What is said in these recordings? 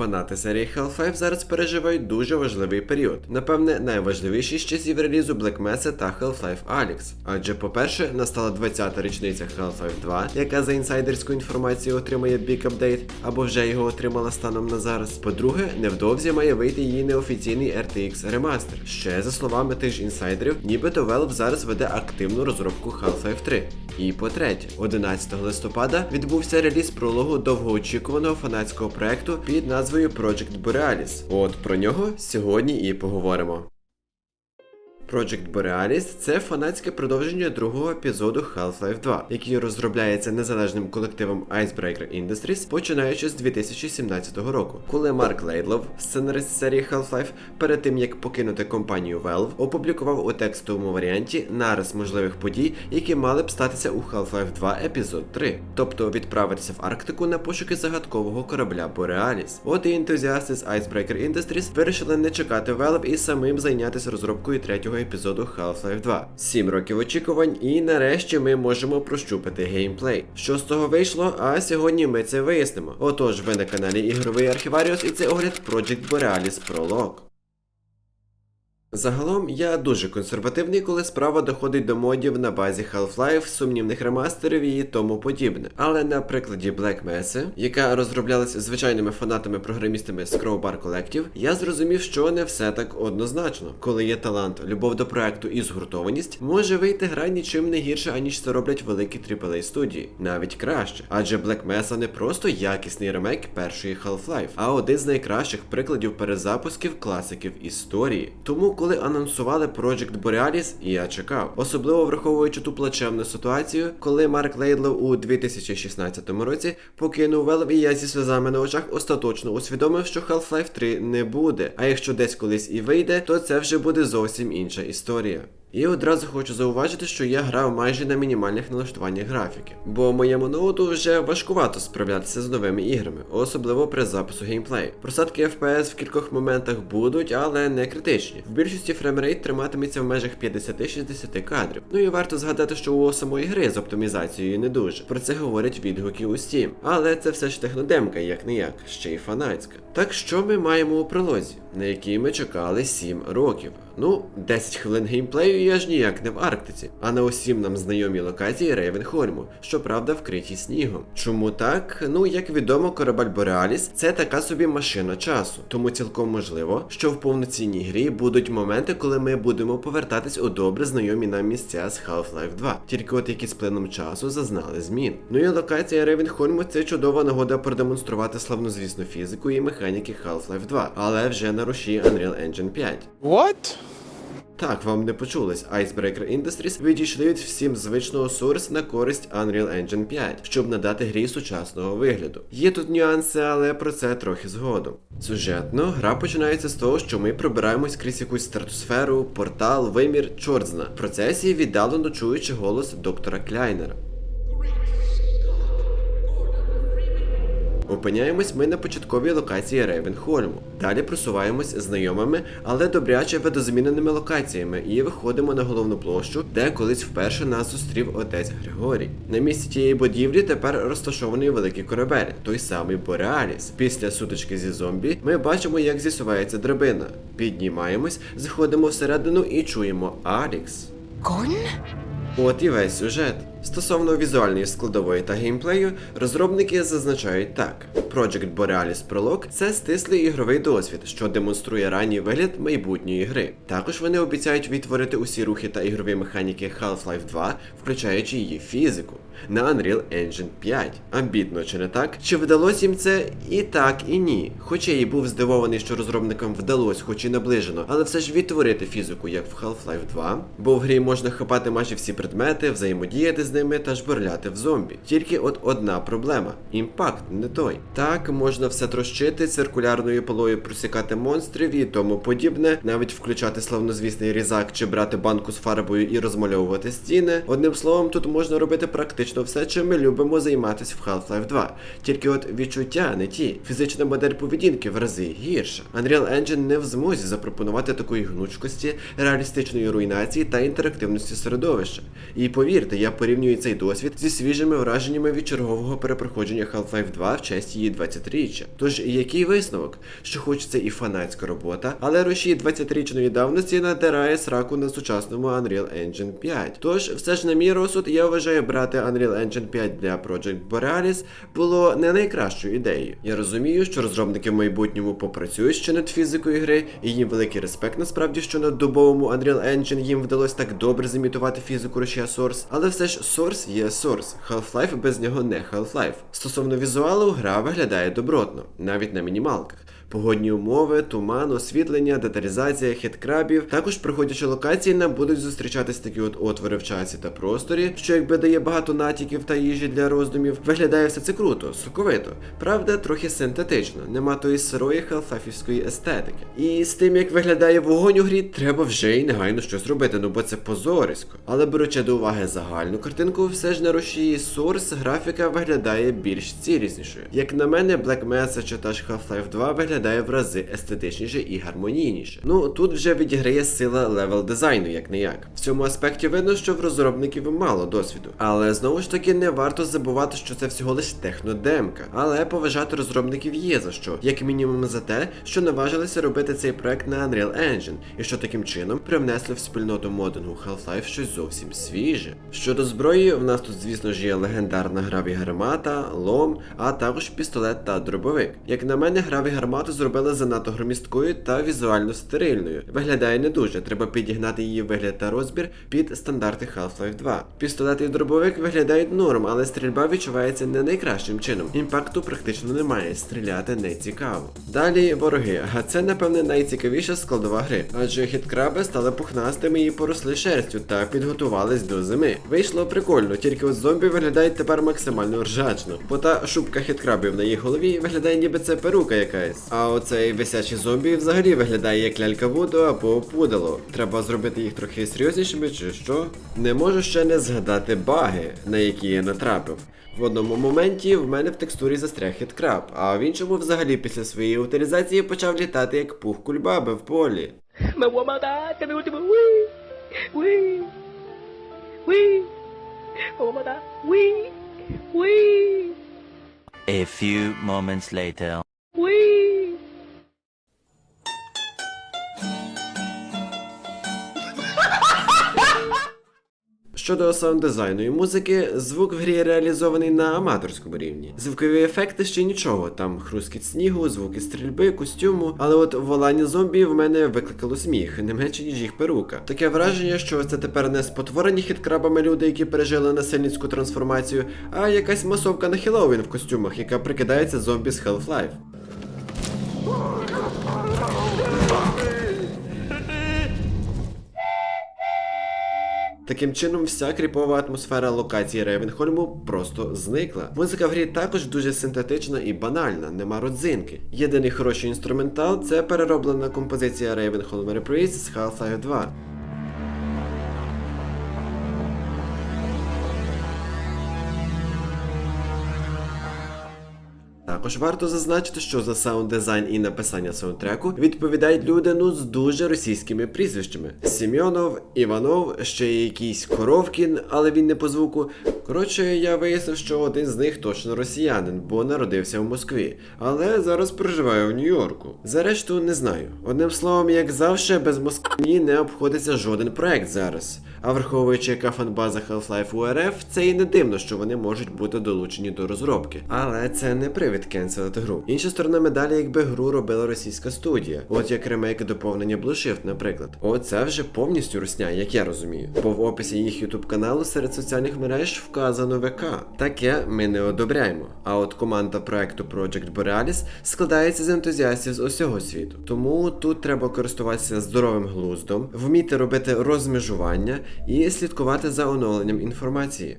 Фанати серії Half-Life зараз переживають дуже важливий період. Напевне, найважливіший з часів релізу Black Mesa та Half-Life Alyx. Адже, по-перше, настала 20-та річниця Half-Life 2, яка за інсайдерською інформацією отримає Big Update, або вже його отримала станом на зараз. По-друге, невдовзі має вийти її неофіційний RTX ремастер. Ще за словами тих ж інсайдерів, нібито Valve зараз веде активну розробку Half-Life 3. І по-третє, 11 листопада відбувся реліз прологу довгоочікуваного фанатського проекту під назвою Project Borealis. От про нього сьогодні і поговоримо. Project Borealis – це фанатське продовження другого епізоду Half-Life 2, який розробляється незалежним колективом Icebreaker Industries, починаючи з 2017 року, коли Марк Лейдлов, сценарист серії Half-Life, перед тим як покинути компанію Valve, опублікував у текстовому варіанті нарис можливих подій, які мали б статися у Half-Life 2 епізод 3, тобто відправитися в Арктику на пошуки загадкового корабля Borealis. От і ентузіасти з Icebreaker Industries вирішили не чекати Valve і самим зайнятися розробкою третього епізоду Half-Life 2. Сім років очікувань, і нарешті ми можемо прощупати геймплей. Що з того вийшло? А сьогодні ми це вияснимо. Отож, ви на каналі Ігровий Архіваріус і це огляд Project Borealis Prologue. Загалом я дуже консервативний, коли справа доходить до модів на базі Half-Life, сумнівних ремастерів і тому подібне. Але на прикладі Black Mesa, яка розроблялася звичайними фанатами-програмістами з Crowbar Collective, я зрозумів, що не все так однозначно. Коли є талант, любов до проекту і згуртованість, може вийти гра нічим не гірше, аніж це роблять великі AAA студії, навіть краще. Адже Black Mesa не просто якісний ремейк першої Half-Life, а один з найкращих прикладів перезапусків класиків історії. Тому коли анонсували Project Borealis, я чекав, особливо враховуючи ту плачевну ситуацію, коли Марк Лейдлов у 2016 році покинув Valve, і я зі сльозами на очах остаточно усвідомив, що Half-Life 3 не буде. А якщо десь колись і вийде, то це вже буде зовсім інша історія. І одразу хочу зауважити, що я грав майже на мінімальних налаштуваннях графіки, бо моєму ноуту вже важкувато справлятися з новими іграми, особливо при запису геймплею. Просадки FPS в кількох моментах будуть, але не критичні. В більшості фреймрейт триматиметься в межах 50-60 кадрів. Ну і варто згадати, що у самої гри з оптимізацією не дуже. Про це говорять відгуки у Steam. Але це все ж технодемка, як не як, ще й фанатська. Так що ми маємо у прилозі, на якій ми чекали 7 років. Ну, 10 хвилин геймплею я ж ніяк не в Арктиці, а на усім нам знайомі локації Рейвенхольму, щоправда, вкриті снігом. Чому так? Ну, як відомо, корабель Бореаліс це така собі машина часу, тому цілком можливо, що в повноцінній грі будуть моменти, коли ми будемо повертатись у добре знайомі нам місця з Half-Life 2, тільки от які з плином часу зазнали змін. Ну і локація Рейвенхольму це чудова нагода продемонструвати славнозвісну фізику і механіки Half-Life 2, але вже на руші Unreal Engine 5. What? Так, вам не почулось. Icebreaker Industries відійшли від всім звичного Source на користь Unreal Engine 5, щоб надати грі сучасного вигляду. Є тут нюанси, але про це трохи згодом. Сюжетно, гра починається з того, що ми пробираємось крізь якусь стратосферу, портал, вимір, чорт В процесі віддалено чуючи голос доктора Кляйнера. Опиняємось ми на початковій локації Рейвенхольму. Далі просуваємось знайомими, але добряче видозміненими локаціями і виходимо на головну площу, де колись вперше нас зустрів отець Григорій. На місці тієї будівлі тепер розташований великий корабель, той самий Бореаліс. Після сутички зі зомбі ми бачимо, як зісувається драбина. Піднімаємось, заходимо всередину і чуємо Алікс. Gone? От і весь сюжет. Стосовно візуальної складової та геймплею, розробники зазначають так: Project Borealis Prologue – це стислий ігровий досвід, що демонструє ранній вигляд майбутньої гри. Також вони обіцяють відтворити усі рухи та ігрові механіки Half-Life 2, включаючи її фізику. На Unreal Engine 5. Амбітно чи не так? Чи вдалося їм це і так, і ні. Хоча я і був здивований, що розробникам вдалося, хоч і наближено, але все ж відтворити фізику, як в Half-Life 2, бо в грі можна хапати майже всі предмети, взаємодіяти ними та жбурляти в зомбі. Тільки от одна проблема: імпакт не той. Так, можна все трощити, циркулярною полою просікати монстрів і тому подібне, навіть включати славнозвісний різак чи брати банку з фарбою і розмальовувати стіни. Одним словом, тут можна робити практично все, чим ми любимо займатися в Half-Life 2. Тільки от відчуття не ті. Фізична модель поведінки в рази гірша. Unreal Engine не в змозі запропонувати такої гнучкості, реалістичної руйнації та інтерактивності середовища. І повірте, я порівнюю порівнюю цей досвід зі свіжими враженнями від чергового перепроходження Half-Life 2 в честь її 20-річчя. Тож який висновок? Що хоч це і фанатська робота, але рушій 20-річної давності надирає сраку на сучасному Unreal Engine 5. Тож, все ж на мій розсуд, я вважаю брати Unreal Engine 5 для Project Borealis було не найкращою ідеєю. Я розумію, що розробники в майбутньому попрацюють ще над фізикою гри, і їм великий респект насправді, що на добовому Unreal Engine їм вдалося так добре зімітувати фізику рушія Source, але все ж Source є Source. Half-Life без нього не Half-Life. Стосовно візуалу, гра виглядає добротно, навіть на мінімалках. Погодні умови, туман, освітлення, деталізація, хіткрабів. Також приходячи локації, нам будуть зустрічатись такі от отвори в часі та просторі, що якби дає багато натяків та їжі для роздумів. Виглядає все це круто, соковито. Правда, трохи синтетично, нема тої сирої халфафівської естетики. І з тим, як виглядає вогонь у грі, треба вже й негайно щось робити, ну бо це позорисько. Але беручи до уваги загальну картинку, все ж на рушії Source графіка виглядає більш ціліснішою. Як на мене, Black Mesa чи та ж Half-Life 2 виглядає в рази естетичніше і гармонійніше. Ну тут вже відіграє сила левел дизайну, як не як. В цьому аспекті видно, що в розробників мало досвіду. Але знову ж таки не варто забувати, що це всього лиш технодемка. Але поважати розробників є за що, як мінімум за те, що наважилися робити цей проект на Unreal Engine, і що таким чином привнесли в спільноту модингу Half-Life щось зовсім свіже. Щодо зброї, в нас тут, звісно ж, є легендарна граві гармата, лом, а також пістолет та дробовик. Як на мене, граві гармату зробили занадто громісткою та візуально стерильною. Виглядає не дуже, треба підігнати її вигляд та розбір під стандарти Half-Life 2. Пістолет і дробовик виглядають норм, але стрільба відчувається не найкращим чином. Імпакту практично немає, стріляти не цікаво. Далі вороги, а це напевне найцікавіша складова гри, адже хіткраби стали пухнастими і поросли шерстю та підготувались до зими. Вийшло прикольно, тільки от зомбі виглядають тепер максимально ржачно, бо та шубка хіткрабів на їх голові виглядає ніби це перука якась. А оцей висячий зомбі взагалі виглядає як лялька Вуду або пудало. Треба зробити їх трохи серйознішими чи що? Не можу ще не згадати баги, на які я натрапив. В одному моменті в мене в текстурі застряг хіткраб, а в іншому взагалі після своєї утилізації почав літати як пух кульбаби в полі. A matar, este es mi Щодо саунд-дизайну і музики, звук в грі реалізований на аматорському рівні. Звукові ефекти ще нічого, там хрускіт снігу, звуки стрільби, костюму, але от волання зомбі в мене викликало сміх, не менше ніж їх перука. Таке враження, що це тепер не спотворені хіткрабами люди, які пережили насильницьку трансформацію, а якась масовка на Хеллоуін в костюмах, яка прикидається зомбі з Half-Life. Таким чином, вся кріпова атмосфера локації Ревенхольму просто зникла. Музика в грі також дуже синтетична і банальна, нема родзинки. Єдиний хороший інструментал це перероблена композиція Ravenholm Reprise з Half-Life 2. Також варто зазначити, що за саунд дизайн і написання саундтреку відповідають люди ну з дуже російськими прізвищами: Сім'йонов, Іванов, ще якийсь Коровкін, але він не по звуку. Коротше, я вияснив, що один з них точно росіянин, бо народився в Москві, але зараз проживає у Нью-Йорку. За решту не знаю. Одним словом, як завжди, без Москві не обходиться жоден проект зараз. А враховуючи, яка фанбаза Half-Life у це і не дивно, що вони можуть бути долучені до розробки. Але це не привід кенселити гру. Інша сторона медалі, якби гру робила російська студія, от як ремейк доповнення Blue Shift, наприклад. Оце вже повністю русня, як я розумію. Бо в описі їх ютуб каналу серед соціальних мереж вказано ВК. Таке ми не одобряємо. А от команда проекту Project Borealis складається з ентузіастів з усього світу. Тому тут треба користуватися здоровим глуздом, вміти робити розмежування і слідкувати за оновленням інформації.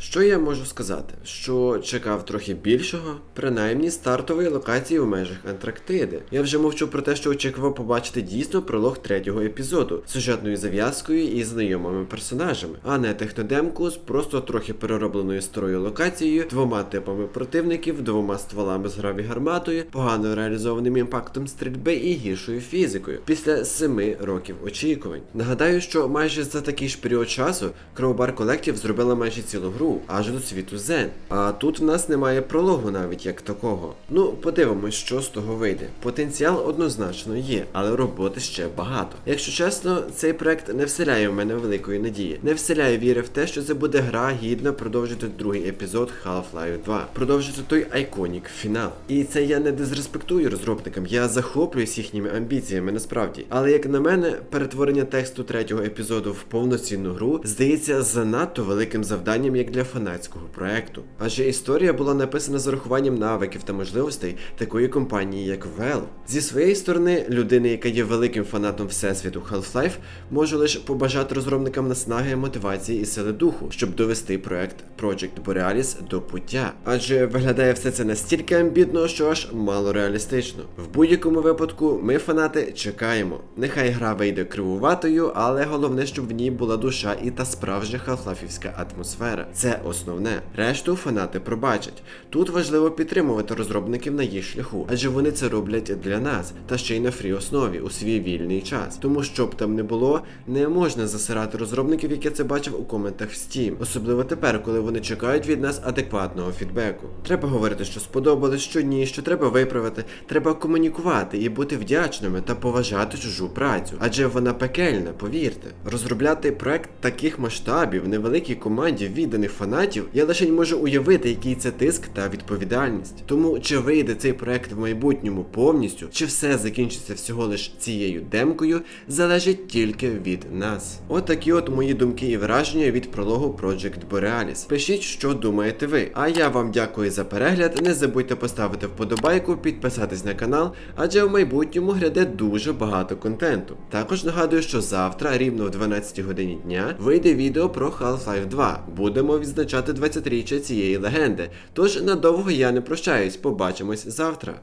Що я можу сказати? Що чекав трохи більшого, принаймні стартової локації в межах Антарктиди. Я вже мовчу про те, що очікував побачити дійсно пролог третього епізоду з сюжетною зав'язкою і знайомими персонажами, а не технодемку з просто трохи переробленою старою локацією, двома типами противників, двома стволами з граві гарматою, погано реалізованим імпактом стрільби і гіршою фізикою після семи років очікувань. Нагадаю, що майже за такий ж період часу Crowbar Collective зробила майже цілу гру, аж до світу Zen. А тут в нас немає прологу навіть як такого. Ну, подивимось, що з того вийде. Потенціал однозначно є, але роботи ще багато. Якщо чесно, цей проект не вселяє в мене великої надії. Не вселяє віри в те, що це буде гра гідна продовжити другий епізод Half-Life 2, продовжити той айконік фінал. І це я не дезреспектую розробникам, я захоплююсь їхніми амбіціями насправді. Але як на мене, перетворення тексту третього епізоду в повноцінну гру здається занадто великим завданням як для фанатського проекту. Адже історія була написана з урахуванням навиків та можливостей такої компанії, як Valve. Зі своєї сторони, людини, яка є великим фанатом всесвіту Half-Life, можу лише побажати розробникам наснаги, мотивації і сили духу, щоб довести проект Project Borealis до пуття. Адже виглядає все це настільки амбітно, що аж мало реалістично. В будь-якому випадку ми, фанати, чекаємо. Нехай гра вийде кривуватою, але головне, щоб в ній була душа і та справжня халфлафівська атмосфера. Це основне. Решту фанати пробачать. Тут важливо підтримувати розробників на їх шляху, адже вони це роблять для нас, та ще й на фрі основі у свій вільний час. Тому що б там не було, не можна засирати розробників, як я це бачив у коментах в Steam. Особливо тепер, коли вони чекають від нас адекватного фідбеку. Треба говорити, що сподобалось, що ні, що треба виправити. Треба комунікувати і бути вдячними та поважати чужу працю, адже вона пекельна, повірте. Розробляти проект таких масштабів невеликій команді відданих фанатів, я лише можу уявити, який це тиск та відповідальність. Тому чи вийде цей проект в майбутньому повністю, чи все закінчиться всього лиш цією демкою, залежить тільки від нас. От такі от мої думки і враження від прологу Project Borealis. Пишіть, що думаєте ви. А я вам дякую за перегляд. Не забудьте поставити вподобайку, підписатись на канал, адже в майбутньому гляде дуже багато контенту. Також нагадую, що завтра, рівно в 12 годині дня, вийде відео про Half-Life 2. Будемо відзначати 20-річчя цієї легенди. Тож надовго я не прощаюсь, побачимось завтра.